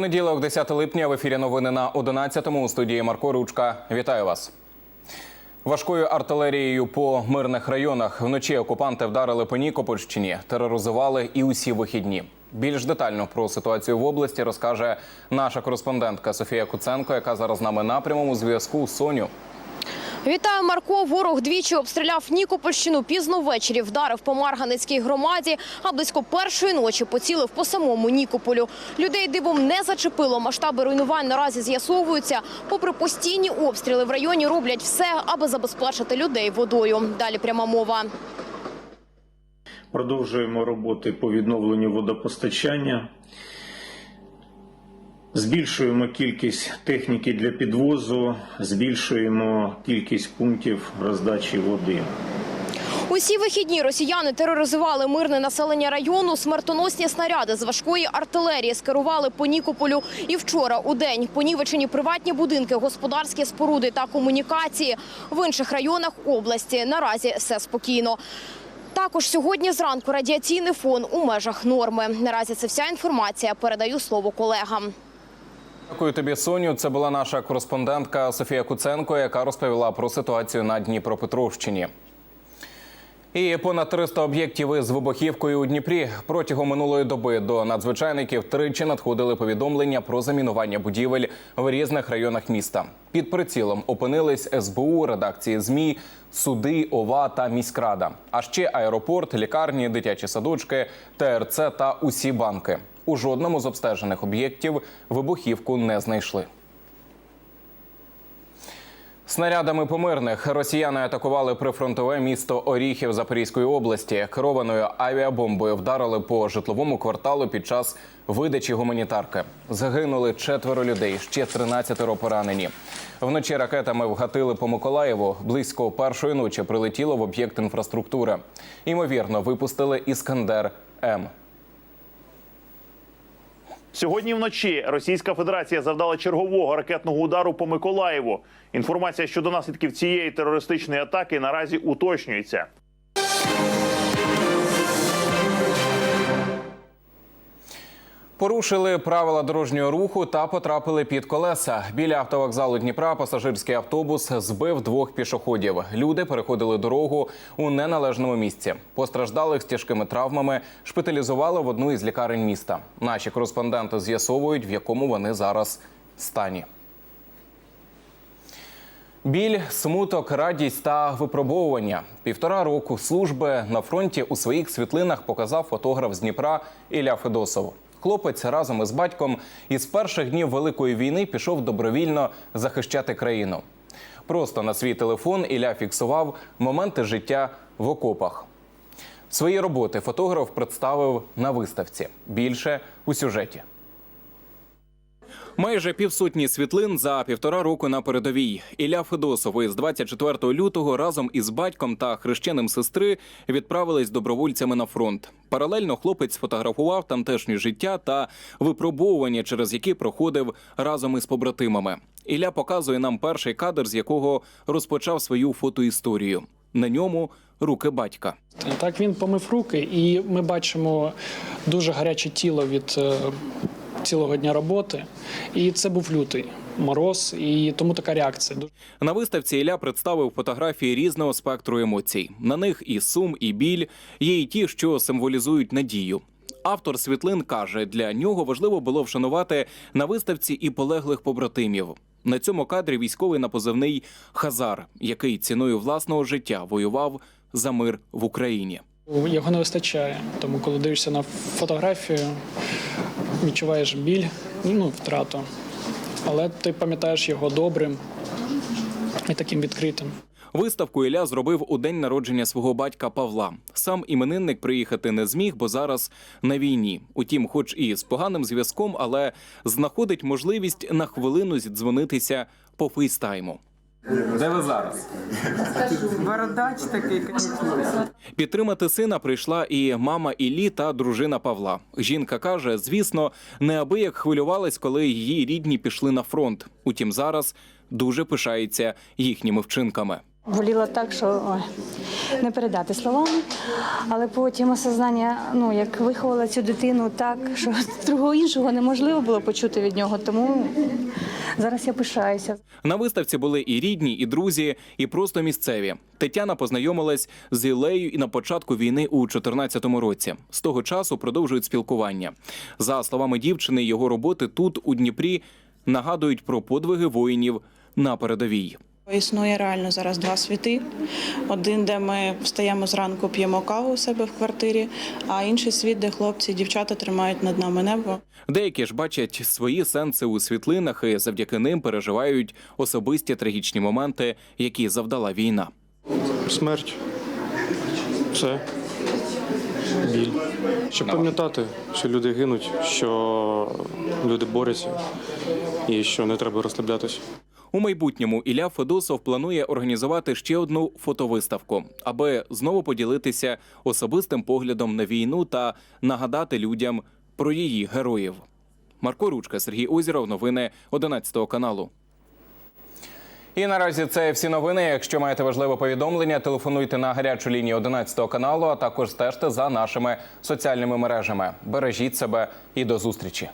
Понеділок, 10 липня, в ефірі новини на 11-му у студії Марко Ручка. Вітаю вас. Важкою артилерією по мирних районах вночі окупанти вдарили по Нікопольщині, тероризували і усі вихідні. Більш детально про ситуацію в області розкаже наша кореспондентка Софія Куценко, яка зараз з нами на прямому зв'язку. Соню. Вітаю, Марко. Ворог двічі обстріляв Нікопольщину пізно ввечері, вдарив по Марганецькій громаді, а близько першої ночі поцілив по самому Нікополю. Людей дивом не зачепило. Масштаби руйнувань наразі з'ясовуються. Попри постійні обстріли в районі роблять все, аби забезпечити людей водою. Далі пряма мова. Продовжуємо роботи по відновленню водопостачання. Збільшуємо кількість техніки для підвозу, збільшуємо кількість пунктів роздачі води. Усі вихідні росіяни тероризували мирне населення району. Смертоносні снаряди з важкої артилерії скерували по Нікополю. І вчора у день понівечені приватні будинки, господарські споруди та комунікації. В інших районах області наразі все спокійно. Також сьогодні зранку радіаційний фон у межах норми. Наразі це вся інформація. Передаю слово колегам. Дякую тобі, Соню. Це була наша кореспондентка Софія Куценко, яка розповіла про ситуацію на Дніпропетровщині. І понад 300 об'єктів із вибухівкою у Дніпрі протягом минулої доби до надзвичайників тричі надходили повідомлення про замінування будівель в різних районах міста. Під прицілом опинились СБУ, редакції ЗМІ, суди, ОВА та міськрада. А ще аеропорт, лікарні, дитячі садочки, ТРЦ та усі банки. У жодному з обстежених об'єктів вибухівку не знайшли. Снарядами по мирних росіяни атакували прифронтове місто Оріхів Запорізької області. Керованою авіабомбою вдарили по житловому кварталу під час видачі гуманітарки. Загинули четверо людей, ще 13 поранені. Вночі ракетами вгатили по Миколаєву. Близько першої ночі прилетіло в об'єкт інфраструктури. Ймовірно, випустили Іскандер М. Сьогодні вночі Російська Федерація завдала чергового ракетного удару по Миколаєву. Інформація щодо наслідків цієї терористичної атаки наразі уточнюється. Порушили правила дорожнього руху та потрапили під колеса. Біля автовокзалу Дніпра пасажирський автобус збив двох пішоходів. Люди переходили дорогу у неналежному місці. Постраждалих з тяжкими травмами шпиталізували в одну із лікарень міста. Наші кореспонденти з'ясовують, в якому вони зараз стані. Біль, смуток, радість та випробовування. Півтора року служби на фронті у своїх світлинах показав фотограф з Дніпра Ілля Федосов. Хлопець разом із батьком із перших днів Великої війни пішов добровільно захищати країну. Просто на свій телефон Ілля фіксував моменти життя в окопах. Свої роботи фотограф представив на виставці. Більше у сюжеті. Майже півсотні світлин за півтора року на передовій. Ілля Федосов із 24 лютого разом із батьком та хрещеним сестри відправились добровольцями на фронт. Паралельно хлопець сфотографував тамтешнє життя та випробовування, через які проходив разом із побратимами. Ілля показує нам перший кадр, з якого розпочав свою фотоісторію. На ньому руки батька. Так він помив руки, і ми бачимо дуже гаряче тіло від е, цілого дня роботи. І це був лютий мороз, і тому така реакція. На виставці Ілля представив фотографії різного спектру емоцій. На них і сум, і біль, є і ті, що символізують надію. Автор світлин каже, для нього важливо було вшанувати на виставці і полеглих побратимів. На цьому кадрі військовий на позивний Хазар, який ціною власного життя воював за мир в Україні. Його не вистачає. Тому, коли дивишся на фотографію, відчуваєш біль, ну, втрату. Але ти пам'ятаєш його добрим і таким відкритим. Виставку Ілля зробив у день народження свого батька Павла. Сам іменинник приїхати не зміг, бо зараз на війні. Утім, хоч і з поганим зв'язком, але знаходить можливість на хвилину зідзвонитися по фейстайму. Де ви зараз? Бородач такий. Підтримати сина прийшла і мама Іллі та дружина Павла. Жінка каже, звісно, неабияк хвилювалась, коли її рідні пішли на фронт. Утім, зараз дуже пишається їхніми вчинками. Воліла так, що ой. Не передати словами. Але потім осознання, ну як виховала цю дитину так, що другого іншого неможливо було почути від нього. Тому зараз я пишаюся. На виставці були і рідні, і друзі, і просто місцеві. Тетяна познайомилась з Ілею і на початку війни у 2014 році. З того часу продовжують спілкування. За словами дівчини, його роботи тут, у Дніпрі, нагадують про подвиги воїнів на передовій. Існує реально зараз два світи: один, де ми встаємо зранку, п'ємо каву у себе в квартирі, а інший світ, де хлопці і дівчата тримають над нами небо. Деякі ж бачать свої сенси у світлинах і завдяки ним переживають особисті трагічні моменти, які завдала війна. Смерть. Все. Біль. Щоб пам'ятати, що люди гинуть, що люди борються і що не треба розслаблятися. У майбутньому Ілля Федосов планує організувати ще одну фотовиставку, аби знову поділитися особистим поглядом на війну та нагадати людям про її героїв. Марко Ручка, Сергій Озіров, новини 11 каналу. І наразі це всі новини. Якщо маєте важливе повідомлення, телефонуйте на гарячу лінію 11 каналу, а також стежте за нашими соціальними мережами. Бережіть себе і до зустрічі.